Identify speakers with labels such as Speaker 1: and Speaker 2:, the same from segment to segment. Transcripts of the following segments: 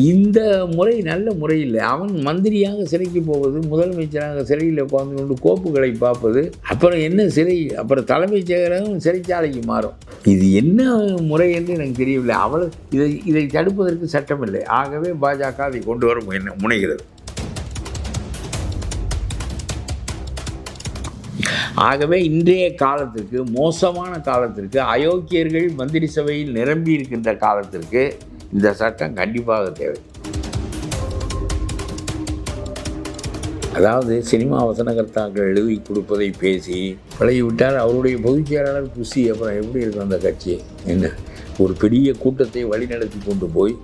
Speaker 1: இந்த முறை நல்ல முறை இல்லை. அவன் மந்திரியாக சிறைக்கு போவது முதலமைச்சராக சிறையில் உட்கார்ந்து கொண்டு கோப்புகளை பார்ப்பது அப்புறம் என்ன சிறை? அப்புறம் தலைமைச் செயலகம் சிறைச்சாலைக்கு மாறும். இது என்ன முறை என்று எனக்கு தெரியவில்லை. அவள் இதை இதை தடுப்பதற்கு சட்டம் இல்லை ஆகவே பாஜக அதை கொண்டு வர முனைகிறது. ஆகவே இன்றைய காலத்திற்கு மோசமான காலத்திற்கு அயோக்கியர்கள் மந்திரி சபையில் நிரம்பி இருக்கின்ற காலத்திற்கு இந்த சட்டம் கண்டிப்பாக தேவை. அதாவது சினிமா வசனகர்த்தாக்கள் எழுதி கொடுப்பதை பேசி பழகிவிட்டால் அவருடைய பொதுச் செயலாளர் அப்புறம் எப்படி இருக்கும் அந்த கட்சி? என்ன? ஒரு பெரிய கூட்டத்தை வழிநடத்தி கொண்டு போய்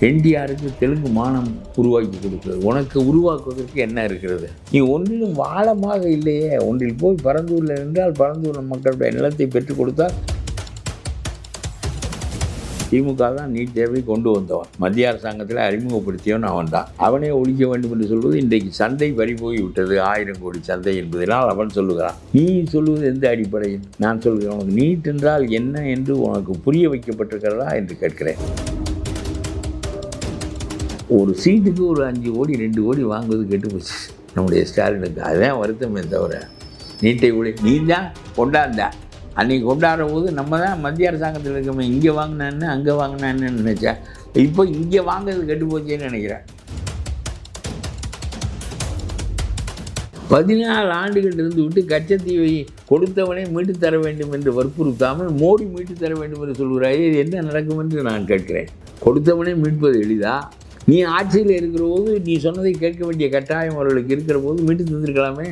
Speaker 1: என்டிஆருக்கு தெலுங்கு மானம் உருவாக்கி கொடுக்கிறது. உனக்கு உருவாக்குவதற்கு என்ன இருக்கிறது? நீ ஒன்றிலும் வாழமாக இல்லையே. ஒன்றில் போய் பரந்தூரில் நின்றால் பரந்தூர் மக்களுடைய நிலத்தை பெற்றுக் கொடுத்தால் திமுக தான் நீட் தேர்வை கொண்டு வந்தவன். மத்திய அரசாங்கத்தில் அறிமுகப்படுத்தியவன் அவன் தான் அவனே ஒழிக்க வேண்டும் என்று சொல்வது இன்றைக்கு சந்தை பறி போய் விட்டது ஆயிரம் கோடி சந்தை என்பதனால் அவன் சொல்லுகிறான். நீ சொல்லுவது எந்த அடிப்படையில்? நான் சொல்கிறேன் உனக்கு நீட் என்றால் என்ன என்று உனக்கு புரிய வைக்கப்பட்டிருக்கிறதா என்று கேட்கிறேன். ஒரு சீட்டுக்கு ஒரு அஞ்சு கோடி ரெண்டு கோடி வாங்குவது கெட்டு போச்சு. நம்முடைய ஸ்டாலினுக்கு. அதுதான் வருத்தமே தவிர. நீட்டை ஒளி நீ தான் கொண்டாந்தா. அன்னைக்கு கொண்டாடுற போது நம்ம தான் மத்திய அரசாங்கத்தில் இருக்கோமே இங்கே வாங்கினான்னு அங்கே வாங்கினான்னு நினச்சா? இப்போ இங்கே வாங்குறது கெட்டு போச்சேன்னு நினைக்கிறேன். பதினாலு ஆண்டுகள் இருந்து விட்டு கச்சத்தீவை கொடுத்தவனே மீட்டு தர வேண்டும் என்று வற்புறுத்தாமல் மோடி மீட்டு தர வேண்டும் என்று சொல்கிறாயே இது என்ன நடக்கும் என்று நான் கேட்கிறேன். கொடுத்தவனே மீட்பது எளிதா? நீ ஆட்சியில் இருக்கிற போது நீ சொன்னதை கேட்க வேண்டிய கட்டாயம் அவர்களுக்கு இருக்கிற போது மீட்டு தந்திருக்கலாமே?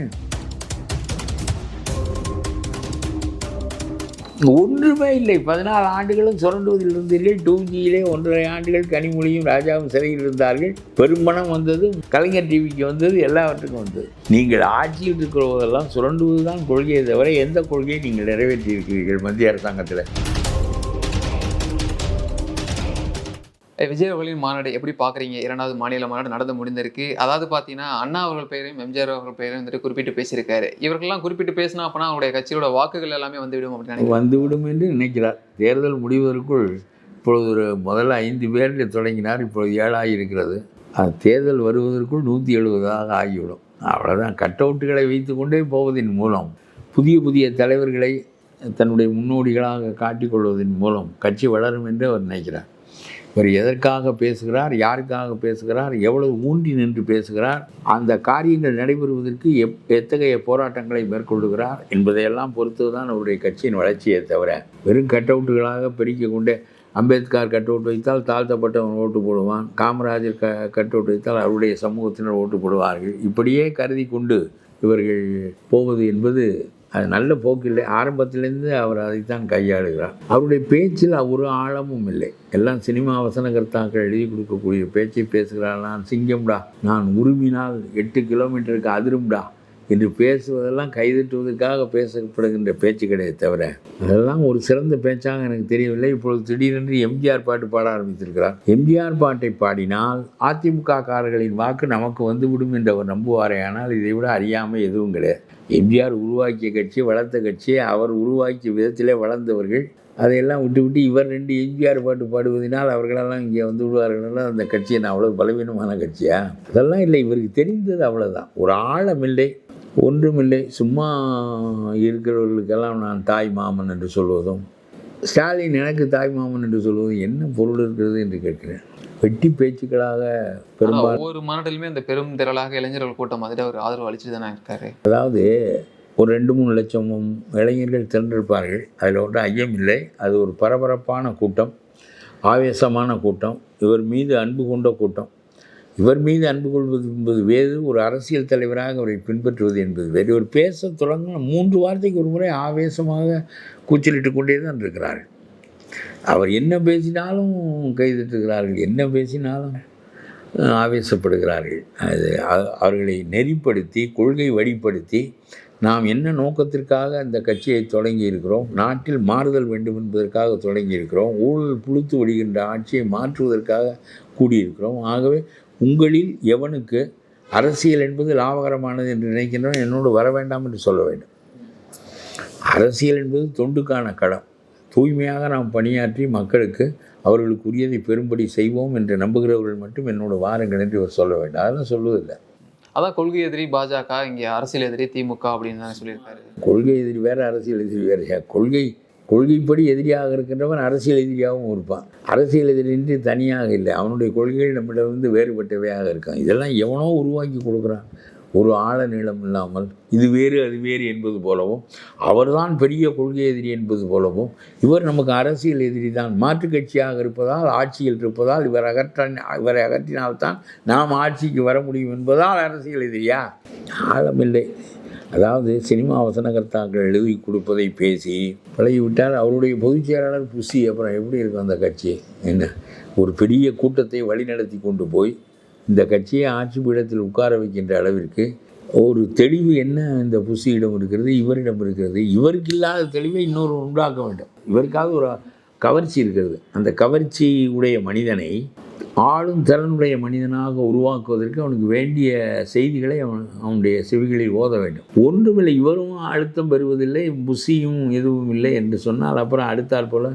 Speaker 1: ஒன்றுமே இல்லை. பதினாலு ஆண்டுகளும் சுரண்டுவதில் இருந்தீர்கள் டூ ஜியிலே ஒன்றரை ஆண்டுகள் கனிமொழியும் ராஜாவும் சிறையில் இருந்தார்கள். பெரும்பணம் வந்தது கலைஞர் டிவிக்கு வந்தது எல்லாவற்றுக்கும் வந்தது. நீங்கள் ஆட்சியில் இருக்கிற போதெல்லாம் சுரண்டுவது தான் கொள்கையை தவிர எந்த கொள்கையை நீங்கள் நிறைவேற்றியிருக்கிறீர்கள் மத்திய அரசாங்கத்தில்?
Speaker 2: விஜய் அவர்களின் மாநாடு எப்படி பார்க்குறீங்க? இரண்டாவது மாநில மாநாடு நடந்து முடிந்திருக்கு. அதாவது பார்த்தீங்கன்னா அண்ணா அவர்கள் பெயரையும் எம்ஜிஆர் அவர்கள் பெயரையும் வந்துட்டு குறிப்பிட்டு பேசியிருக்காரு. இவர்கள்லாம் குறிப்பிட்டு பேசினா அப்படின்னா அவருடைய கட்சியோட வாக்குகள் எல்லாமே வந்துவிடும் அப்படின்னு
Speaker 1: வந்துவிடும் என்று நினைக்கிறார். தேர்தல் முடிவதற்குள் இப்பொழுது ஒரு முதல்ல ஐந்து பேரில் தொடங்கினார். இப்பொழுது ஏழாகி இருக்கிறது. அது தேர்தல் வருவதற்குள் நூற்றி எழுபதாக ஆகிவிடும். அவ்வளோதான் கட் அவுட்டுகளை வைத்து கொண்டே போவதன் மூலம் புதிய புதிய தலைவர்களை தன்னுடைய முன்னோடிகளாக காட்டிக்கொள்வதன் மூலம் கட்சி வளரும் என்று அவர் நினைக்கிறார். இவர் எதற்காக பேசுகிறார் யாருக்காக பேசுகிறார் எவ்வளவு ஊன்றி நின்று பேசுகிறார் அந்த காரியங்கள் நடைபெறுவதற்கு எப் எத்தகைய போராட்டங்களை மேற்கொள்ளுகிறார் என்பதையெல்லாம் பொறுத்து தான் அவருடைய கட்சியின் வளர்ச்சியை தவிர வெறும் கட் அவுட்டுகளாக பெருக்கிக் கொண்டே அம்பேத்கர் கட் அவுட் வைத்தால் தாழ்த்தப்பட்டவன் ஓட்டு போடுவான் காமராஜர் க கட் அவுட் வைத்தால் அவருடைய சமூகத்தினர் ஓட்டு போடுவார்கள். இப்படியே கருதி கொண்டு இவர்கள் போவது என்பது அது நல்ல போக்கில்லை ஆரம்பத்திலேருந்து அவர் அதைத்தான் கையாளுகிறார். அவருடைய பேச்சில் ஒரு ஆழமும் இல்லை. எல்லாம் சினிமா வசனகர்த்தாக்கள் எழுதி கொடுக்கக்கூடிய பேச்சை பேசுகிறார் நான் சிங்கம்டா நான் உருமினால் எட்டு கிலோமீட்டருக்கு அதிரும்டா என்று பேசுவதெல்லாம் கைதட்டுவதற்காக பேசப்படுகின்ற பேச்சு கிடையாது தவிர அதெல்லாம் ஒரு சிறந்த பேச்சாக எனக்கு தெரியவில்லை. இப்பொழுது திடீரென்று எம்ஜிஆர் பாட்டு பாட ஆரம்பித்திருக்கிறார். எம்ஜிஆர் பாட்டை பாடினால் அதிமுக காரர்களின் வாக்கு நமக்கு வந்துவிடும் என்று அவர் நம்புவாரே. ஆனால் இதை விட அறியாமல் எதுவும் கிடையாது. எம்ஜிஆர் உருவாக்கிய கட்சி வளர்த்த கட்சி அவர் உருவாக்கிய விதத்திலே வளர்ந்தவர்கள். அதையெல்லாம் விட்டு விட்டு இவர் ரெண்டு எம்ஜிஆர் பாட்டு பாடுவதனால் அவர்களெல்லாம் இங்கே வந்து விடுவார்கள் அந்த கட்சி நான் அவ்வளோ பலவீனமான கட்சியா? அதெல்லாம் இல்லை இவருக்கு தெரிந்தது அவ்வளோதான் ஒரு ஆழம் இல்லை ஒன்றுமில்லை சும்மா இருக்கிறவர்களுக்கெல்லாம் நான் தாய் மாமன் என்று சொல்வதும் ஸ்டாலின் எனக்கு தாய் மாமன் என்று சொல்வதும் என்ன பொருள் இருக்கிறது என்று கேட்கிறேன். வெட்டி பேச்சுக்களாக பெரும்பாலும்
Speaker 2: ஒவ்வொரு மாநாட்டிலுமே அந்த பெரும் திரளாக இளைஞர்கள் கூட்டம் வந்துட்டு அவர் ஆதரவு அளிச்சுட்டு தானே இருக்காரு.
Speaker 1: அதாவது ஒரு ரெண்டு மூணு லட்சமும் இளைஞர்கள் திரண்டிருப்பார்கள். அதில் ஒன்றும் ஐயம் இல்லை. அது ஒரு பரபரப்பான கூட்டம் ஆவேசமான கூட்டம் இவர் மீது அன்பு கொண்ட கூட்டம். இவர் மீது அன்பு கொள்வது என்பது வேறு ஒரு அரசியல் தலைவராக அவரை பின்பற்றுவது என்பது வேறு. ஒரு பேச தொடங்க மூன்று வார்த்தைக்கு ஒரு முறை ஆவேசமாக கூச்சலிட்டு கொண்டே தான் இருக்கிறார்கள். அவர் என்ன பேசினாலும் கைதிட்டுகிறார்கள் என்ன பேசினாலும் ஆவேசப்படுகிறார்கள். அது அவர்களை நெறிப்படுத்தி கொள்கை வழிப்படுத்தி நாம் என்ன நோக்கத்திற்காக அந்த கட்சியை தொடங்கி இருக்கிறோம் நாட்டில் மாறுதல் வேண்டும் என்பதற்காக தொடங்கி இருக்கிறோம் ஊழல் புழுத்து விடுகின்ற ஆட்சியை மாற்றுவதற்காக கூடியிருக்கிறோம். ஆகவே உங்களில் எவனுக்கு அரசியல் என்பது லாபகரமானது என்று நினைக்கின்றோம் என்னோடு வர வேண்டாம் என்று சொல்ல வேண்டும். அரசியல் என்பது தொண்டுக்கான களம். தூய்மையாக நாம் பணியாற்றி மக்களுக்கு அவர்களுக்கு உரியதை பெரும்படி செய்வோம் என்று நம்புகிறவர்கள் மட்டும் என்னோட வாருங்கள் என்று இவர் சொல்ல வேண்டும். அதெல்லாம் சொல்வதில்லை.
Speaker 2: அதான் கொள்கை எதிரி பாஜக இங்க அரசியல் எதிரி திமுக அப்படின்னு தான் சொல்லியிருக்காரு.
Speaker 1: கொள்கை எதிரி வேறு அரசியல் எதிரி வேறு. கொள்கை கொள்கைப்படி எதிரியாக இருக்கின்றவன் அரசியல் எதிரியாகவும் இருப்பான். அரசியல் எதிரின்றி தனியாக இல்லை. அவனுடைய கொள்கைகள் நம்மிடமிருந்து வேறுபட்டவையாக இருக்கான். இதெல்லாம் எவனோ உருவாக்கி கொடுக்குறான். ஒரு ஆழ நீளம் இல்லாமல் இது வேறு அது வேறு என்பது போலவும் அவர்தான் பெரிய கொள்கை எதிரி என்பது போலவும் இவர் நமக்கு அரசியல் எதிரி தான். மாற்றுக் கட்சியாக இருப்பதால் ஆட்சியில் இருப்பதால் இவர் அகற்ற இவரை அகற்றினால்தான் நாம் ஆட்சிக்கு வர முடியும் என்பதால் அரசியல் எதிரியா? ஆழமில்லை. அதாவது சினிமா வசனகர்த்தாக்கள் எழுதி கொடுப்பதை பேசி பழகிவிட்டால் அவருடைய பொதுச் செயலாளர் புசி அப்புறம் எப்படி இருக்கும் அந்த கட்சி? என்ன? ஒரு பெரிய கூட்டத்தை வழிநடத்தி கொண்டு போய் இந்த கட்சியை ஆட்சி பீடத்தில் உட்கார வைக்கின்ற அளவிற்கு ஒரு தெளிவு என்ன இந்த புசியிடம் இருக்கிறது இவரிடம் இருக்கிறது? இவருக்கு இல்லாத தெளிவை இன்னொரு உண்டாக்க வேண்டும். இவருக்காக ஒரு கவர்ச்சி இருக்கிறது. அந்த கவர்ச்சி உடைய மனிதனை ஆளும் திறனுடைய மனிதனாக உருவாக்குவதற்கு அவனுக்கு வேண்டிய செய்திகளை அவன் அவனுடைய செவிகளில் ஓத வேண்டும். ஒன்றுமில்லை இவரும் அழுத்தம் பெறுவதில்லை புசியும் எதுவும் இல்லை என்று சொன்னால் அப்புறம் அடுத்தால் போல்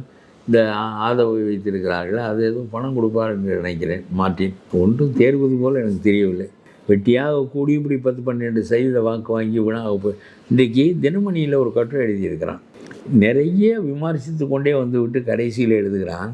Speaker 1: இந்த ஆ- ஆதரவை வைத்திருக்கிறார்கள் அது எதுவும் பணம் கொடுப்பார் என்று நினைக்கிறேன். மார்ட்டின் ஒன்றும் தேர்வது போல் எனக்கு தெரியவில்லை. வெட்டியாக கூடி இப்படி பத்து பன்னெண்டு சதவீத வாக்கு வாங்கி வினாக போய் இன்றைக்கி தினமணியில் ஒரு கட்டுரை எழுதியிருக்கிறான். நிறைய விமர்சித்து கொண்டே வந்து விட்டு கடைசியில் எழுதுகிறான்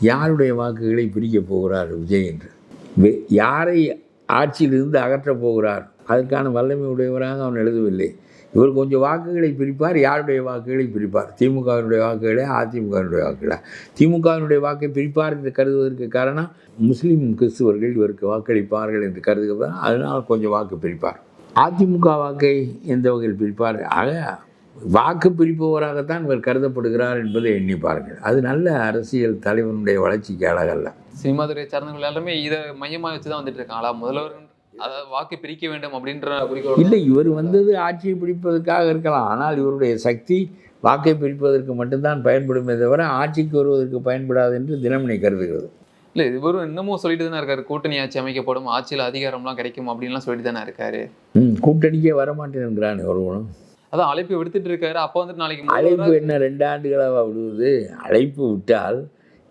Speaker 1: யாருடைய வாக்குகளை பிரிக்கப் போகிறார் விஜய் என்று? யாரை ஆட்சியிலிருந்து அகற்றப் போகிறார்? அதற்கான வல்லமை உடையவராக அவன் எழுதவில்லை. இவர் கொஞ்சம் வாக்குகளை பிரிப்பார் யாருடைய வாக்குகளை பிரிப்பார்? திமுகவினுடைய வாக்குகளை அதிமுகவினுடைய வாக்குகளை? திமுகவினுடைய வாக்கை பிரிப்பார் என்று கருதுவதற்கு காரணம் முஸ்லீம் கிறிஸ்துவர்கள் இவருக்கு வாக்களிப்பார்கள் என்று கருதுகிறார் அதனால் கொஞ்சம் வாக்கு பிரிப்பார். அதிமுக வாக்கை எந்த வகையில் பிரிப்பார்? ஆக வாக்கு பிரிப்பவராகத்தான் இவர் கருதப்படுகிறார் என்பதை எண்ணி பாருங்கள். அது நல்ல அரசியல் தலைவனுடைய வளர்ச்சிக்கு அழகல்ல.
Speaker 2: சினிமா துறையை சார்ந்தவர்கள் எல்லாருமே இதை மையமாக வச்சு தான் வந்துட்டு இருக்காங்களா? முதல்வர் அதாவது வாக்கு பிரிக்க வேண்டும் அப்படின்ற குறிக்கோள்
Speaker 1: இல்லை இவர் வந்தது ஆட்சியை பிடிப்பதற்காக இருக்கலாம். ஆனால் இவருடைய சக்தி வாக்கை பிரிப்பதற்கு மட்டும்தான் பயன்படுமே தவிர ஆட்சிக்கு வருவதற்கு பயன்படாது என்று தினமணி கருதுகிறது.
Speaker 2: இல்ல இவரும் இன்னமும் சொல்லிட்டு தானே இருக்காரு கூட்டணி ஆட்சி அமைக்கப்படும் ஆட்சியில் அதிகாரம்லாம் கிடைக்கும் அப்படின்லாம் சொல்லிட்டு தானே இருக்காரு.
Speaker 1: ம் கூட்டணிக்கே வரமாட்டேங்கிறான் ஒருவனும்.
Speaker 2: அதான் அழைப்பு விடுத்துட்டு இருக்காரு அப்போ வந்துட்டு நாளைக்கு
Speaker 1: அழைப்பு என்ன ரெண்டு ஆண்டுகளாக விடுவது? அழைப்பு விட்டால்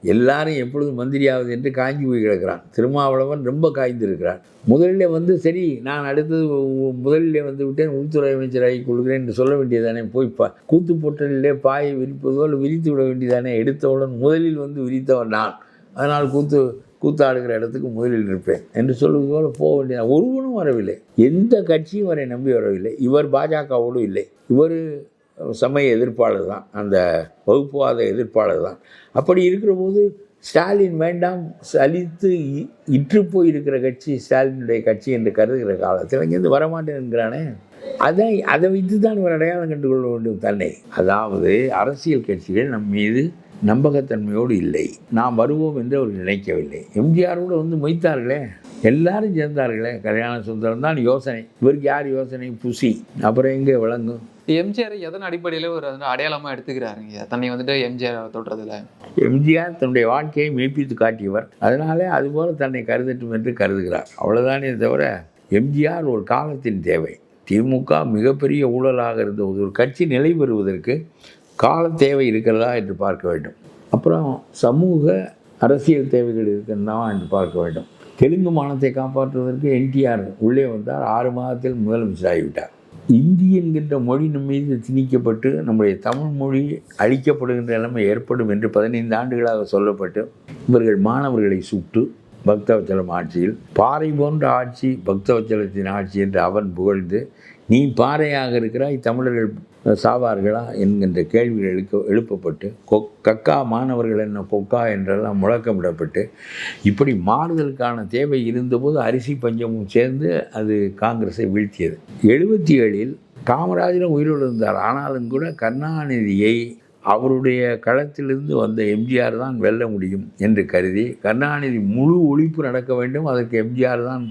Speaker 1: எல்லாரும் எப்பொழுது மந்திரியாவது என்று காய்ஞ்சி போய் கிடக்கிறான். திருமாவளவன் ரொம்ப காய்ந்திருக்கிறான் முதலில் வந்து சரி நான் அடுத்தது முதலில் வந்து விட்டேன் உள்துறை அமைச்சராகி கொள்கிறேன் என்று சொல்ல வேண்டியதானே? போய் பா கூத்து பொட்டலிலே பாயை விரிப்பதோல் விரித்து விட வேண்டியதானே? எடுத்தவுடன் முதலில் வந்து விரித்தவன் நான். அதனால் கூத்து கூத்தாடுகிற இடத்துக்கு முதலில் இருப்பேன் என்று சொல்வது போல போக வேண்டிய ஒருவனும் வரவில்லை. எந்த கட்சியும் வரை நம்பி வரவில்லை. இவர் பாஜகவோடு இல்லை. இவர் சமய எதிர்ப்பாளர் தான் அந்த வகுப்புவாத எதிர்ப்பாளர் தான். அப்படி இருக்கிற போது ஸ்டாலின் வேண்டாம் சலித்து இ- இற்று போயிருக்கிற கட்சி ஸ்டாலினுடைய கட்சி என்று கருதுகிற காலத்தில் இங்கேருந்து வரமாட்டேன் என்கிறானே. அதை அதை வைத்து தான் இவர் அடையாளம் கண்டுகொள்ள வேண்டும் தன்னை. அதாவது அரசியல் கட்சிகள் நம் மீது நம்பகத்தன்மையோடு இல்லை. நாம் வருவோம் என்று அவர்கள் நினைக்கவில்லை. எம்ஜிஆரோடு வந்து மொய்த்தார்களே. எல்லாரும் சேர்ந்தார்களே. கல்யாண சுந்தரம் தான் யோசனை. இவருக்கு யார் யோசனை? புசி. அப்புறம் எங்கே விளங்கும்
Speaker 2: எம்ஜிஆர் எதன் அடிப்படையில ஒரு வந்து அடையாளமா எடுத்துக்கிறாருங்க தன்னை வந்துட்டு எம்ஜிஆர் தொடுறதுல.
Speaker 1: எம்ஜிஆர் தன்னுடைய வாழ்க்கையை மெய்ப்பித்து காட்டியவர். அதனாலே அதுபோல தன்னை கருதட்டும் என்று கருதுகிறார். அவ்வளவுதானே தவிர எம்ஜிஆர் ஒரு காலத்தின் தேவை. திமுக மிகப்பெரிய ஊழலாக இருந்த ஒரு கட்சி நிலை பெறுவதற்கு கால தேவை இருக்கிறதா என்று பார்க்க வேண்டும். அப்புறம் சமூக அரசியல் தேவைகள் இருக்கின்றனவா என்று பார்க்க வேண்டும். தெலுங்கு மானத்தை காப்பாற்றுவதற்கு என்டிஆர் உள்ளே வந்தார். ஆறு மாதத்தில் முதலமைச்சர் ஆகிவிட்டார் இந்தி என்கின்ற மொழி நம் மீது திணிக்கப்பட்டு நம்முடைய தமிழ் மொழி அழிக்கப்படுகின்ற நிலைமை ஏற்படும் என்று பதினைந்து ஆண்டுகளாக சொல்லப்பட்டு இவர்கள் மாணவர்களை சுட்டு பக்தவச்சலம் ஆட்சியில் பாறை போன்ற ஆட்சி பக்தவச்சலத்தின் ஆட்சி என்று அவன் புகழ்ந்து நீ பாறையாக இருக்கிறாய் தமிழர்கள் சாவார்களா என்கின்ற கேள்விகள் எழுக்க எழுப்பப்பட்டு கொ கக்கா மாணவர்கள் என்ன கொக்கா என்றெல்லாம் முழக்கமிடப்பட்டு இப்படி மாறுதலுக்கான தேவை இருந்தபோது அரிசி பஞ்சமும் சேர்ந்து அது காங்கிரஸை வீழ்த்தியது. எழுபத்தி ஏழில் காமராஜரும் உயிரோடு இருந்தார் ஆனாலும் கூட கருணாநிதியை அவருடைய களத்திலிருந்து வந்த எம்ஜிஆர் தான் வெல்ல முடியும் என்று கருதி கருணாநிதி முழு ஒழிப்பு நடக்க வேண்டும் அதற்கு எம்ஜிஆர் தான்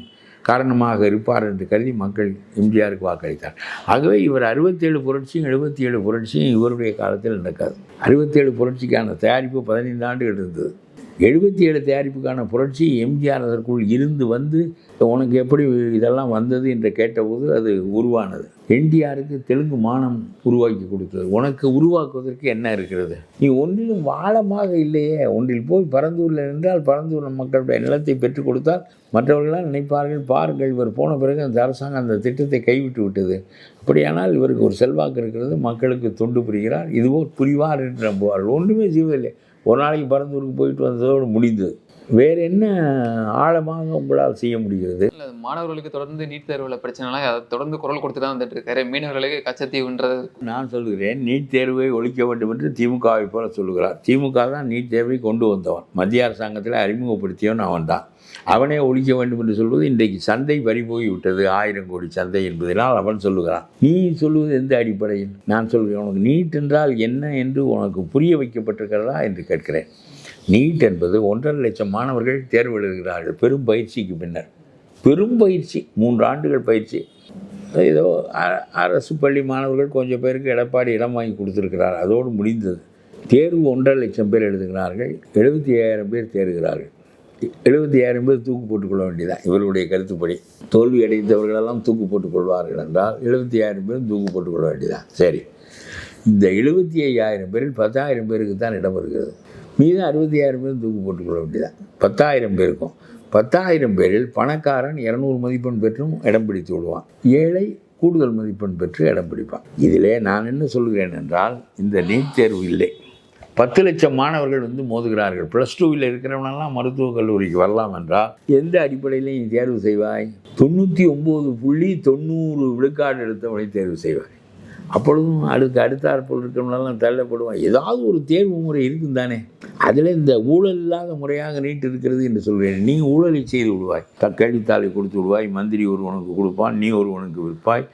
Speaker 1: காரணமாக இருப்பார் என்று கருதி மக்கள் எம்ஜிஆருக்கு வாக்களித்தார். ஆகவே இவர் அறுபத்தேழு புரட்சியும் எழுபத்தி ஏழு புரட்சியும் இவருடைய காலத்தில் நடக்காது. அறுபத்தேழு புரட்சிக்கான தயாரிப்பு பதினைந்து ஆண்டுகள் இருந்தது. எழுபத்தி ஏழு தயாரிப்புக்கான புரட்சி எம்ஜிஆர் அதற்குள் இருந்து வந்து உனக்கு எப்படி இதெல்லாம் வந்தது? என்று கேட்டபோது அது உருவானது. என்டிஆருக்கு தெலுங்கு மானம் உருவாக்கி கொடுத்தது. உனக்கு உருவாக்குவதற்கு என்ன இருக்கிறது? நீ ஒன்றிலும் வாழமாக இல்லையே. ஒன்றில் போய் பரந்தூரில் நின்றால் பரந்தூர் மக்களுடைய நிலத்தை பெற்றுக் கொடுத்தால் மற்றவர்களால் நினைப்பார்கள் பாருங்கள் இவர் போன பிறகு அந்த அரசாங்கம் அந்த திட்டத்தை கைவிட்டு விட்டது. அப்படியானால் இவருக்கு ஒரு செல்வாக்கு இருக்கிறது. மக்களுக்கு தொண்டு புரிகிறார். இதுவோ புரிவார் என்று நம்புவார்கள். ஒன்றுமே செய்வதில்லை. ஒரு நாளைக்கு பரந்தூருக்கு போயிட்டு வந்ததோடு முடிந்தது. வேறு என்ன ஆழமாக உங்களால் செய்ய முடிகிறது?
Speaker 2: மாணவர்களுக்கு தொடர்ந்து நீட் தேர்வுல பிரச்சனைலாம் அதை தொடர்ந்து குரல் கொடுத்து தான் வந்துட்டு இருக்காரு மீனவர்களுக்கு கச்சத்தீவுன்றது
Speaker 1: நான் சொல்கிறேன் நீட் தேர்வை ஒழிக்க வேண்டும் என்று திமுகவை போல சொல்லுகிறார். திமுக தான் நீட் தேர்வை கொண்டு வந்தவன். மத்திய அரசாங்கத்தில் அறிமுகப்படுத்தியவன் அவன் தான் அவனே ஒழிக்க வேண்டும் என்று சொல்வது இன்றைக்கு சந்தை பறி போய் விட்டது ஆயிரம் கோடி சந்தை என்பதனால் அவன் சொல்லுகிறான். நீ சொல்லுவது எந்த அடிப்படையில்? நான் சொல்கிறேன் உனக்கு நீட் என்றால் என்ன என்று உனக்கு புரிய வைக்கப்பட்டிருக்கிறதா என்று கேட்கிறேன். நீட் என்பது ஒன்றரை லட்சம் மாணவர்கள் தேர்வு எழுதுகிறார்கள் பெரும் பயிற்சிக்கு பின்னர். பெரும் பயிற்சி மூன்று ஆண்டுகள் பயிற்சி. ஏதோ அ- அரசு பள்ளி மாணவர்கள் கொஞ்சம் பேருக்கு எடப்பாடி இடம் வாங்கி கொடுத்துருக்கிறார். அதோடு முடிந்தது. தேர்வு ஒன்றரை லட்சம் பேர் எழுதுகிறார்கள். எழுபத்தி ஐயாயிரம் பேர் தேர்கிறார்கள். எழுபத்தி ஐயாயிரம் பேர் தூக்கு போட்டுக்கொள்ள வேண்டியதான் இவர்களுடைய கருத்துப்படி. தோல்வி அடைந்தவர்களெல்லாம் தூக்கு போட்டுக்கொள்வார்கள் என்றால் எழுபத்தி ஐயாயிரம் பேரும் தூக்கு போட்டுக்கொள்ள வேண்டியதான் சரி. இந்த எழுபத்தி ஐயாயிரம் பேரில் பத்தாயிரம் பேருக்கு தான் இடம் வருகிறது மீது அறுபத்தி ஆயிரம் பேர் தூக்கு போட்டுக்கொள்ள வேண்டியதான் பத்தாயிரம் பேருக்கும். பத்தாயிரம் பேரில் பணக்காரன் இரநூறு மதிப்பெண் பெற்றும் இடம் பிடித்து விடுவான். ஏழை கூடுதல் மதிப்பெண் பெற்று இடம் பிடிப்பான். இதிலே நான் என்ன சொல்கிறேன் என்றால் இந்த நீட் தேர்வு இல்லை. பத்து லட்சம் மாணவர்கள் வந்து மோதுகிறார்கள். ப்ளஸ் டூவில் இருக்கிறவனெல்லாம் மருத்துவக் கல்லூரிக்கு வரலாம் என்றால் எந்த அடிப்படையிலையும் நீ தேர்வு செய்வாய்? தொண்ணூற்றி ஒம்பது புள்ளி தொண்ணூறு விழுக்காடு எடுத்தவனை தேர்வு செய்வாய். அப்பொழுதும் அதுக்கு அடுத்தாற்போல் இருக்கிறவங்களெல்லாம் தள்ளப்படுவான் ஏதாவது ஒரு தேர்வு முறை இருக்கும் தானே. அதில் இந்த ஊழல் இல்லாத முறையாக நீட்டு இருக்கிறது என்று சொல்கிறேன். நீ ஊழலை செய்து விடுவாய். த- கேள்வித்தாளை கொடுத்து விடுவாய். மந்திரி ஒருவனுக்கு கொடுப்பான். நீ ஒருவனுக்கு விற்பாய்.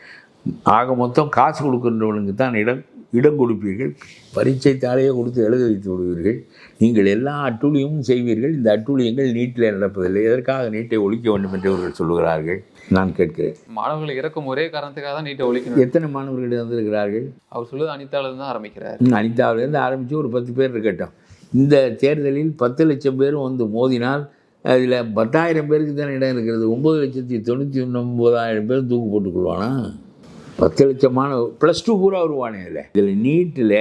Speaker 1: ஆக மொத்தம் காசு கொடுக்கின்றவனுக்கு தான் இடம் இடம் கொடுப்பீர்கள். பரீட்சை தாளையே கொடுத்து எழுத வைத்து விடுவீர்கள். நீங்கள் எல்லா அட்டூழியமும் செய்வீர்கள். இந்த அட்டூழியங்கள் நீட்டில் நடப்பதில்லை. எதற்காக நீட்டை ஒழிக்க வேண்டும் என்று அவர்கள் சொல்லுகிறார்கள்? நான் கேட்கிறேன்.
Speaker 2: மாணவர்கள் இறக்கும் ஒரே காரணத்துக்காக தான் நீட்டை ஒழிக்கணும்.
Speaker 1: எத்தனை மாணவர்கள் வந்திருக்கிறார்கள்
Speaker 2: அவர் சொல்லுவது அனிதால இருந்து தான் ஆரம்பிக்கிறார்.
Speaker 1: அனிதாவிலேருந்து ஆரம்பித்து ஒரு பத்து பேர் இருக்கட்டும். இந்த தேர்தலில் பத்து லட்சம் பேரும் வந்து மோதினால் அதில் பத்தாயிரம் பேருக்கு தானே இடம் இருக்கிறது. ஒம்பது லட்சத்தி தொண்ணூற்றி ஒன்பதாயிரம் பேர் தூக்கு போட்டுக்கொள்வானா பத்து லட்சமான ப்ளஸ் டூ பூரா வருவானே இதில். இதில் நீட்டில்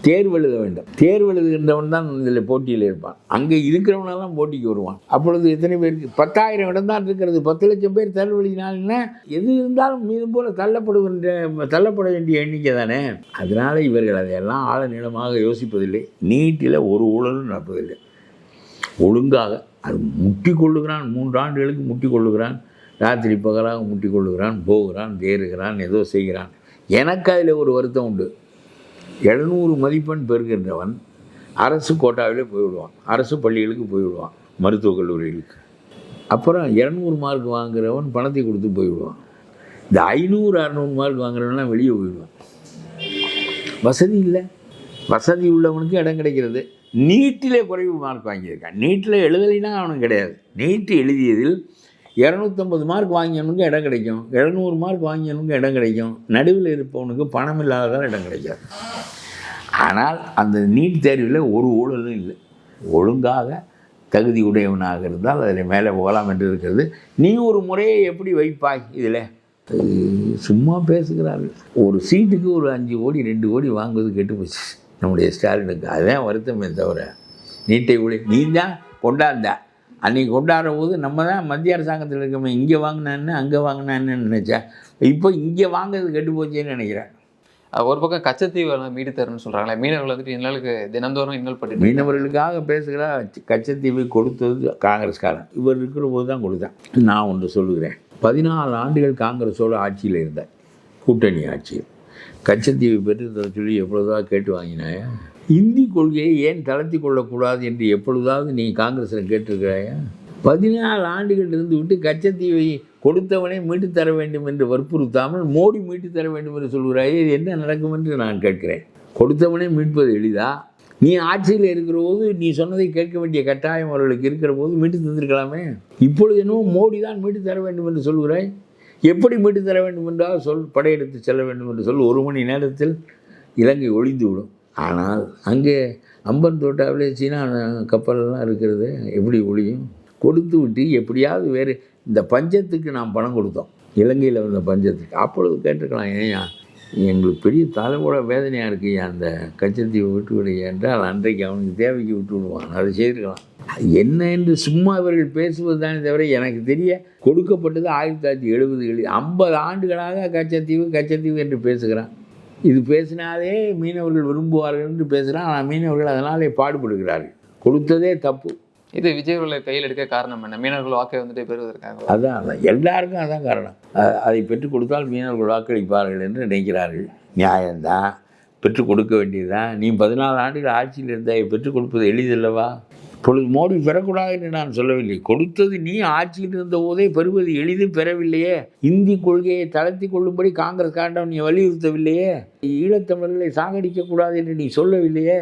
Speaker 1: தேர்வு எழுத வேண்டும். தேர்வு எழுதுகின்றவன் தான் இதில் போட்டியில் இருப்பான். அங்கே இருக்கிறவனெல்லாம் போட்டிக்கு வருவான். அப்பொழுது எத்தனை பேருக்கு? பத்தாயிரம் இடம் தான் இருக்கிறது. பத்து லட்சம் பேர் தேர்வு எழுதினாங்கன்னா எது இருந்தாலும் மீதும் போல தள்ளப்படுகின்ற தள்ளப்பட வேண்டிய எண்ணிக்கை தானே? அதனால் இவர்கள் அதையெல்லாம் ஆழ நீளமாக யோசிப்பதில்லை. நீட்டில் ஒரு ஊழலும் நடப்பதில்லை. ஒழுங்காக அது முட்டி கொள்ளுகிறான். மூன்று ஆண்டுகளுக்கு முட்டி கொள்ளுகிறான். ராத்திரி பகலாக முட்டி கொள்ளுகிறான் போகிறான் தேறுகிறான் ஏதோ செய்கிறான். எனக்கு அதில் ஒரு வருத்தம் உண்டு. எழுநூறு மதிப்பெண் பெறுகின்றவன் அரசு கோட்டாவிலே போய்விடுவான். அரசு பள்ளிகளுக்கு போய்விடுவான் மருத்துவக் கல்லூரிகளுக்கு. அப்புறம் இரநூறு மார்க் வாங்குகிறவன் பணத்தை கொடுத்து போய்விடுவான். இந்த ஐநூறு அறநூறு மார்க் வாங்குறவன்லாம் வெளியே போயிடுவான் வசதி இல்லை. வசதி உள்ளவனுக்கு இடம் கிடைக்கிறது. நீட்டிலே குறைவு மார்க் வாங்கியிருக்கான். நீட்டில் எழுதலைன்னா அவனுக்கு கிடையாது. நீட்டு எழுதியதில் இரநூத்தம்பது மார்க் வாங்கியவனுக்கு இடம் கிடைக்கும். எழுநூறு மார்க் வாங்கியவனுக்கு இடம் கிடைக்கும். நடுவில் இருப்பவனுக்கு பணம் இல்லாததால் இடம் கிடைக்காது. ஆனால் அந்த நீட் தேர்வில் ஒரு ஊழலும் இல்லை. ஒழுங்காக தகுதி உடையவனாக இருந்தால் அதில் மேலே போகலாம் என்று இருக்கிறது. நீ ஒரு முறையை எப்படி வைப்பாய் இதில்? சும்மா பேசுகிறார்கள். ஒரு சீட்டுக்கு ஒரு அஞ்சு கோடி ரெண்டு கோடி வாங்குவது கெட்டு போச்சு. நம்முடைய ஸ்டாலினுக்கு. அதுதான் வருத்தமே தவிர. நீட்டை உடைய நீ தான் கொண்டாந்தா. அன்றைக்கி கொண்டாடுற போது நம்ம தான் மத்திய அரசாங்கத்தில் இருக்கோமே இங்கே வாங்கினான்னு அங்கே வாங்கினான்னு நினச்சேன் இப்போ இங்கே வாங்குறது கெட்டு போச்சேன்னு நினைக்கிறேன்.
Speaker 2: ஒரு பக்கம் கச்சத்தீவு மீட்டு தரணும்னு சொல்றாங்களே மீனவர்கள் வந்துட்டு இன்னலுக்கு தினந்தோறும் இன்னல் பட்டு
Speaker 1: மீனவர்களுக்காக பேசுகிற கச்சத்தீவை கொடுத்தது காங்கிரஸ்காரன். இவர் இருக்கிற போது தான் கொடுத்தேன். நான் ஒன்று சொல்லுகிறேன். பதினாலு ஆண்டுகள் காங்கிரஸோட ஆட்சியில் இருந்தேன் கூட்டணி ஆட்சியில். கச்சத்தீவை பெற்று சொல்லி எப்பொழுதாவது கேட்டு வாங்கினாயா? இந்தி கொள்கையை ஏன் தளர்த்தி கொள்ளக்கூடாது என்று எப்பொழுதாவது நீ காங்கிரஸில் கேட்டிருக்கிறாயா? பதினாலு ஆண்டுகள் இருந்து விட்டு கச்சத்தீவை கொடுத்தவனே மீட்டு தர வேண்டும் என்று வற்புறுத்தாமல் மோடி மீட்டு தர வேண்டும் என்று சொல்கிறாயே இது என்ன நடக்கும் என்று நான் கேட்கிறேன். கொடுத்தவனே மீட்பது எளிதா? நீ ஆட்சியில் இருக்கிற போது நீ சொன்னதை கேட்க வேண்டிய கட்டாயம் அவர்களுக்கு இருக்கிற போது மீட்டு தந்திருக்கலாமே? இப்பொழுது என்னவோ மோடி தான் மீட்டு தர வேண்டும் என்று சொல்கிறாய்? எப்படி மீட்டு தர வேண்டும் என்றால் சொல் படையெடுத்து செல்ல வேண்டும் என்று சொல். ஒரு மணி நேரத்தில் இலங்கை ஒழிந்துவிடும். ஆனால் அங்கே அம்பன் தோட்டாவிலே சீனா கப்பலெல்லாம் இருக்கிறது. எப்படி ஒழியும்? கொடுத்து விட்டு எப்படியாவது வேறு இந்த பஞ்சத்துக்கு நாம் பணம் கொடுத்தோம். இலங்கையில் வந்த பஞ்சத்துக்கு. அப்பொழுது கேட்டுக்கலாம் ஏன்யா எங்களுக்கு பெரிய தலைவோட வேதனையாக இருக்குயா அந்த கச்சத்தீவை விட்டு விடு என்றால் அன்றைக்கு அவனுக்கு தேவைக்கு விட்டு விடுவான். அதை செய்திருக்கலாம். என்ன என்று சும்மா இவர்கள் பேசுவது தானே தவிர எனக்கு தெரிய கொடுக்கப்பட்டது ஆயிரத்தி தொள்ளாயிரத்தி எழுபதுகளில் ஐம்பது ஆண்டுகளாக கச்சத்தீவு கச்சத்தீவு என்று பேசுகிறான். இது பேசினாலே மீனவர்கள் விரும்புவார்கள் என்று பேசுகிறான். ஆனால் மீனவர்கள் அதனாலே பாடுபடுகிறார்கள். கொடுத்ததே தப்பு.
Speaker 2: இது விஜய் அவர்களை கையில் எடுக்க காரணம் என்ன? மீனவர்கள் வாக்கை வந்துட்டு பெறுவதற்காக.
Speaker 1: அதான் அதான். எல்லாருக்கும் அதான் காரணம். அதை பெற்றுக் கொடுத்தால் மீனவர்கள் வாக்களிப்பார்கள் என்று நினைக்கிறார்கள். நியாயம்தான். பெற்றுக் கொடுக்க வேண்டியதுதான். நீ பதினாலு ஆண்டுகள் ஆட்சியில் இருந்தாய் பெற்றுக் கொடுப்பது எளிதல்லவா? இப்பொழுது மோடி பெறக்கூடாது என்று நான் சொல்லவில்லை. கொடுத்தது நீ ஆட்சியில் இருந்த போதே பெறுவது எளிது பெறவில்லையே. இந்தி கொள்கையை தளர்த்தி கொள்ளும்படி காங்கிரஸ் காண்டம் நீ வலியுறுத்தவில்லையே. ஈழத்தமிழர்களை சாகடிக்க கூடாது என்று நீ சொல்லவில்லையே.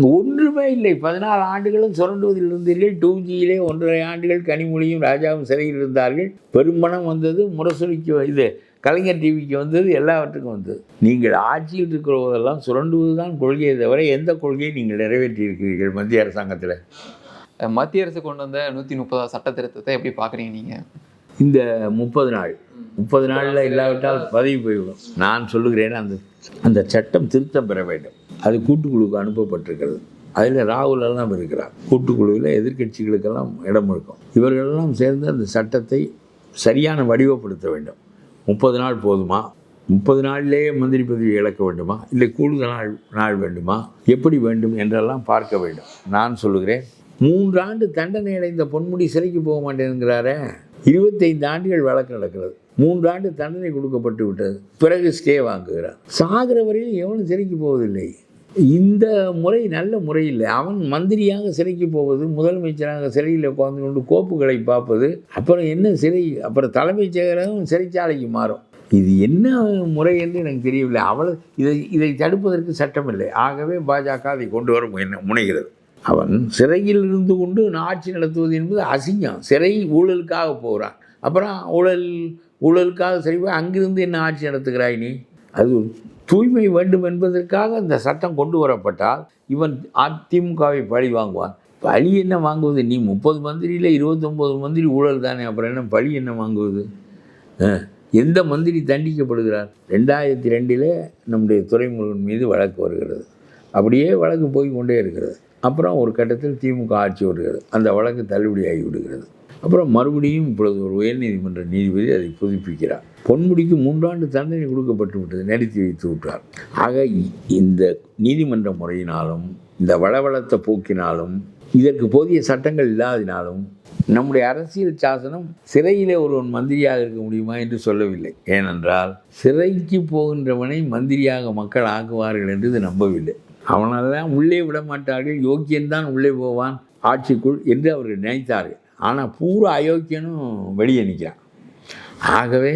Speaker 1: ஒன்றுமே இல்லை. பதினாலு ஆண்டுகளும் சுரண்டுவதில் இருந்தீர்கள். டூ ஜியிலே ஒன்றரை ஆண்டுகள் கனிமொழியும் ராஜாவும் சிறையில் இருந்தார்கள். பெரும்பணம் வந்தது. முரசொலிக்கு இது கலைஞர் டிவிக்கு வந்தது எல்லாவற்றுக்கும் வந்தது. நீங்கள் ஆட்சியில் இருக்கிற போதெல்லாம் சுரண்டுவது தான் கொள்கையை தவிர எந்த கொள்கையை நீங்கள் நிறைவேற்றி இருக்கிறீர்கள் மத்திய அரசாங்கத்தில்?
Speaker 2: மத்திய அரசு கொண்டு வந்த நூத்தி முப்பதாவது சட்ட திருத்தத்தை எப்படி பாக்குறீங்க நீங்க?
Speaker 1: இந்த முப்பது நாள். முப்பது நாளில் இல்லாவிட்டால் பதவி போய்விடும் நான் சொல்லுகிறேன் அந்த அந்த சட்டம் திருத்தம் பெற வேண்டும். அது கூட்டுக்குழுவுக்கு அனுப்பப்பட்டிருக்கிறது. அதில் ராகுல் எல்லாம் இருக்கிறார். கூட்டுக்குழுவில் எதிர்க்கட்சிகளுக்கெல்லாம் இடம் இருக்கும் இவர்களெல்லாம் சேர்ந்து அந்த சட்டத்தை சரியான வடிவப்படுத்த வேண்டும். முப்பது நாள் போதுமா? முப்பது நாள்லேயே மந்திரி பதவி இழக்க வேண்டுமா? இல்லை கூடுதல் நாள் நாள் வேண்டுமா? எப்படி வேண்டும் என்றெல்லாம் பார்க்க வேண்டும். நான் சொல்லுகிறேன் மூன்றாண்டு தண்டனை அடைந்த பொன்முடி சிறைக்கு போக மாட்டேங்கிறாரே இருபத்தைந்து ஆண்டுகள் வழக்கு நடக்கிறது. மூன்றாண்டு தண்டனை கொடுக்கப்பட்டு விட்டது. பிறகு ஸ்டே வாங்குகிறார். சாகிற வரையில் எவனும் சிறைக்கு போவதில்லை. இந்த முறை நல்ல முறை இல்லை அவன் மந்திரியாக சிறைக்கு போவது முதலமைச்சராக சிறையில் உட்கார்ந்து கொண்டு கோப்புகளை பார்ப்பது அப்புறம் என்ன சிறை? அப்புறம் தலைமைச் செயலகம் சிறைச்சாலைக்கு மாறும். இது என்ன முறை என்று எனக்கு தெரியவில்லை. அவ்வளவு இதை இதை தடுப்பதற்கு சட்டமில்லை. ஆகவே பாஜக அதை கொண்டு வர முனைகிறது. அவன் சிறையில் இருந்து கொண்டு ஆட்சி நடத்துவது என்பது அசிங்கம். சிறை ஊழலுக்காக போகிறான். அப்புறம் ஊழல் ஊழலுக்காக சரி போய் அங்கிருந்து என்ன ஆட்சி நடத்துகிறாய் நீ? அது தூய்மை வேண்டும் என்பதற்காக இந்த சட்டம் கொண்டு வரப்பட்டால் இவன் அதிமுகவை பழி வாங்குவான். பழி என்ன வாங்குவது? நீ முப்பது மந்திரியில் இருபத்தொம்போது மந்திரி ஊழல் தானே அப்புறம் என்ன பழி என்ன வாங்குவது? எந்த மந்திரி தண்டிக்கப்படுகிறார்? ரெண்டாயிரத்தி ரெண்டில் நம்முடைய துறைமுருகன் மீது வழக்கு வருகிறது. அப்படியே வழக்கு போய் கொண்டே இருக்கிறது. அப்புறம் ஒரு கட்டத்தில் திமுக ஆட்சி வருகிறது. அந்த வழக்கு தள்ளுபடியாகி விடுகிறது. அப்புறம் மறுபடியும் இப்பொழுது ஒரு உயர்நீதிமன்ற நீதிபதி அதை புதுப்பிக்கிறார். பொன்முடிக்கு மூன்றாண்டு தண்டனை கொடுக்கப்பட்டு விட்டது நிறுத்தி வைத்து விட்டார். ஆக இ- இந்த நீதிமன்ற முறையினாலும் இந்த வளவளத்த போக்கினாலும் இதற்கு போதிய சட்டங்கள் இல்லாதினாலும் நம்முடைய அரசியல் சாசனம் சிறையிலே ஒருவன் மந்திரியாக இருக்க முடியுமா என்று சொல்லவில்லை. ஏனென்றால் சிறைக்கு போகின்றவனை மந்திரியாக மக்கள் ஆக்குவார்கள் என்று இது நம்பவில்லை. அவனெல்லாம் உள்ளே விட மாட்டார்கள் யோக்கியன்தான் உள்ளே போவான் ஆட்சிக்குள் என்று அவர்கள் நினைத்தார்கள். ஆனால் பூரா அயோக்கியனும் வெளியே நிற்கிறான் ஆகவே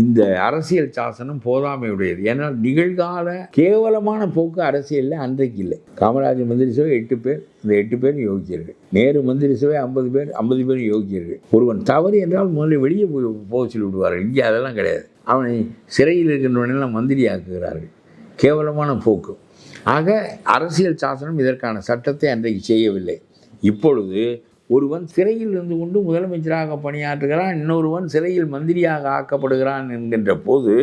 Speaker 1: இந்த அரசியல் சாசனம் போதாமையுடையது. ஏன்னால் நிகழ்கால கேவலமான போக்கு அரசியலில் அன்றைக்கு இல்லை. காமராஜர் மந்திரி சபை எட்டு பேர் இந்த எட்டு பேரும் யோகிக்கிறார்கள். நேரு மந்திரி சபை ஐம்பது பேர் ஐம்பது பேரும் யோகிக்கிறார்கள். ஒருவன் தவறு என்றால் முதல்ல வெளியே போய் போக சொல்லி விடுவார்கள் இங்கே அதெல்லாம் கிடையாது. அவனை சிறையில் இருக்கின்றவனெல்லாம் மந்திரி ஆக்குகிறார்கள் கேவலமான போக்கு. ஆக அரசியல் சாசனம் இதற்கான சட்டத்தை அன்றைக்கு செய்யவில்லை. இப்பொழுது ஒருவன் சிறையில் இருந்து கொண்டு முதலமைச்சராக பணியாற்றுகிறான் இன்னொருவன் சிறையில் மந்திரியாக ஆக்கப்படுகிறான் என்கின்ற போது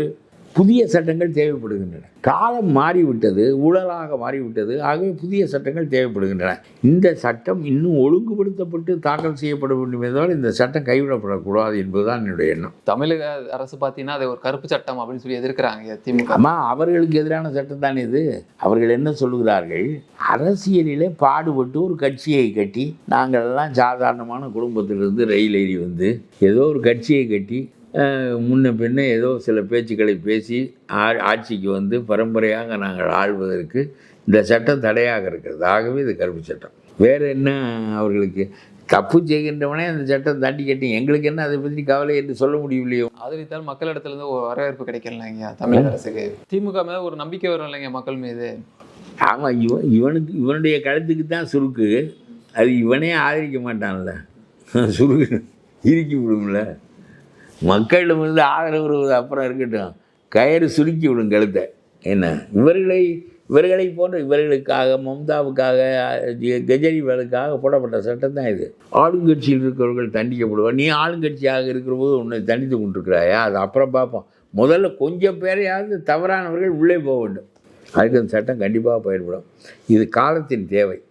Speaker 1: புதிய சட்டங்கள் தேவைப்படுகின்றன. காலம் மாறிவிட்டது ஊழலாக மாறிவிட்டது ஆகவே புதிய சட்டங்கள் தேவைப்படுகின்றன. இந்த சட்டம் இன்னும் ஒழுங்குபடுத்தப்பட்டு தாக்கல் செய்யப்பட வேண்டும் என்றால் இந்த சட்டம் கைவிடப்படக்கூடாது என்பதுதான் என்னுடைய எண்ணம்.
Speaker 2: தமிழக அரசு பார்த்தீங்கன்னா அது ஒரு கருப்பு சட்டம் அப்படின்னு சொல்லி எதிர்க்கிறாங்க திமுக.
Speaker 1: அம்மா அவர்களுக்கு எதிரான சட்டம் தானே இது? அவர்கள் என்ன சொல்லுகிறார்கள்? அரசியலிலே பாடுபட்டு ஒரு கட்சியை கட்டி நாங்கள் எல்லாம் சாதாரணமான குடும்பத்திலிருந்து ரயில் ஏறி வந்து ஏதோ ஒரு கட்சியை கட்டி முன்ன பின்ன ஏதோ சில பேச்சுக்களை பேசி ஆ- ஆட்சிக்கு வந்து பரம்பரையாக நாங்கள் ஆள்வதற்கு இந்த சட்டம் தடையாக இருக்கிறது. ஆகவே இது கருப்பு சட்டம். வேறு என்ன அவர்களுக்கு? தப்பு செய்கின்றவனே அந்த சட்டம் தாண்டி கட்டி எங்களுக்கு என்ன அதை பற்றி கவலை என்று சொல்ல முடியவில்லையோ
Speaker 2: ஆதரித்தால் மக்களிடத்துல இருந்து ஒரு வரவேற்பு கிடைக்கல இல்லைங்க தமிழக அரசுக்கு. திமுக மேல ஒரு நம்பிக்கை வரும் இல்லைங்க மக்கள் மீது?
Speaker 1: ஆமாம் இவன் இவனுக்கு இவனுடைய கழுத்துக்கு தான் சுருக்கு. அது இவனே ஆதரிக்க மாட்டான்ல. சுருக்கு இறுக்கி விடும்ல. மக்களிடமிருந்து ஆதரவு வருவது அப்புறம் இருக்கட்டும். கயிறு சுருக்கி விடும் கழுத்தை. என்ன? இவர்களை இவர்களை போன்ற இவர்களுக்காக மம்தாவுக்காக கெஜ்ரிவாலுக்காக போடப்பட்ட சட்டம் தான் இது. ஆளுங்கட்சியில் இருக்கிறவர்கள் தண்டிக்கப்படுவார். நீ ஆளுங்கட்சியாக இருக்கிற போது உன்னை தண்டித்து கொண்டிருக்கிறாயா? அது அப்புறம் பார்ப்போம். முதல்ல கொஞ்சம் பேரையாவது தவறானவர்கள் உள்ளே போக வேண்டும். அதுக்கு அந்த சட்டம் கண்டிப்பாக பயன்படும். இது காலத்தின் தேவை.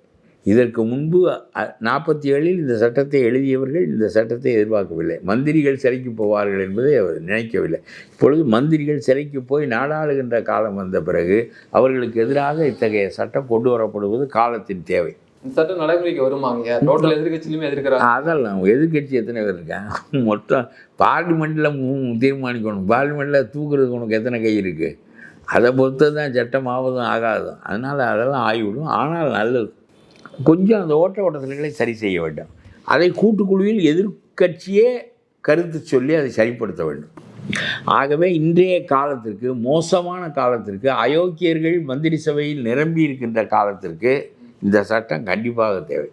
Speaker 1: இதற்கு முன்பு நாற்பத்தி ஏழில் இந்த சட்டத்தை எழுதியவர்கள் இந்த சட்டத்தை எதிர்பார்க்கவில்லை. மந்திரிகள் சிறைக்கு போவார்கள் என்பதை அவர் நினைக்கவில்லை. இப்பொழுது மந்திரிகள் சிறைக்கு போய் நாடாளுகின்ற காலம் வந்த பிறகு அவர்களுக்கு எதிராக இத்தகைய சட்டம் கொண்டு வரப்படுவது காலத்தின் தேவை.
Speaker 2: இந்த சட்டம் நடைமுறைக்கு வருமாங்க டோட்டல் எதிர்கட்சியிலுமே எதிர்க்கிறாங்க.
Speaker 1: அதெல்லாம் எதிர்கட்சி எத்தனை பேர் இருக்காங்க? மொத்தம் பார்லிமெண்ட்டில் தீர்மானிக்கணும். பார்லிமெண்ட்டில் தூக்குறதுக்கு உனக்கு எத்தனை கை இருக்குது அதை பொறுத்து தான் சட்டம் ஆவதும் ஆகாதும் அதனால் அதெல்லாம் ஆகிவிடும். ஆனால் நல்லது. கொஞ்சம் அந்த ஓட்ட ஓட்டத்தில்களை சரி செய்ய வேண்டும். அதை கூட்டுக்குழுவில் எதிர்க்கட்சியே கருத்து சொல்லி அதை சரிப்படுத்த வேண்டும். ஆகவே இன்றைய காலத்திற்கு மோசமான காலத்திற்கு அயோக்கியர்கள் மந்திரி சபையில் நிரம்பி இருக்கின்ற காலத்திற்கு இந்த சட்டம் கண்டிப்பாக தேவை.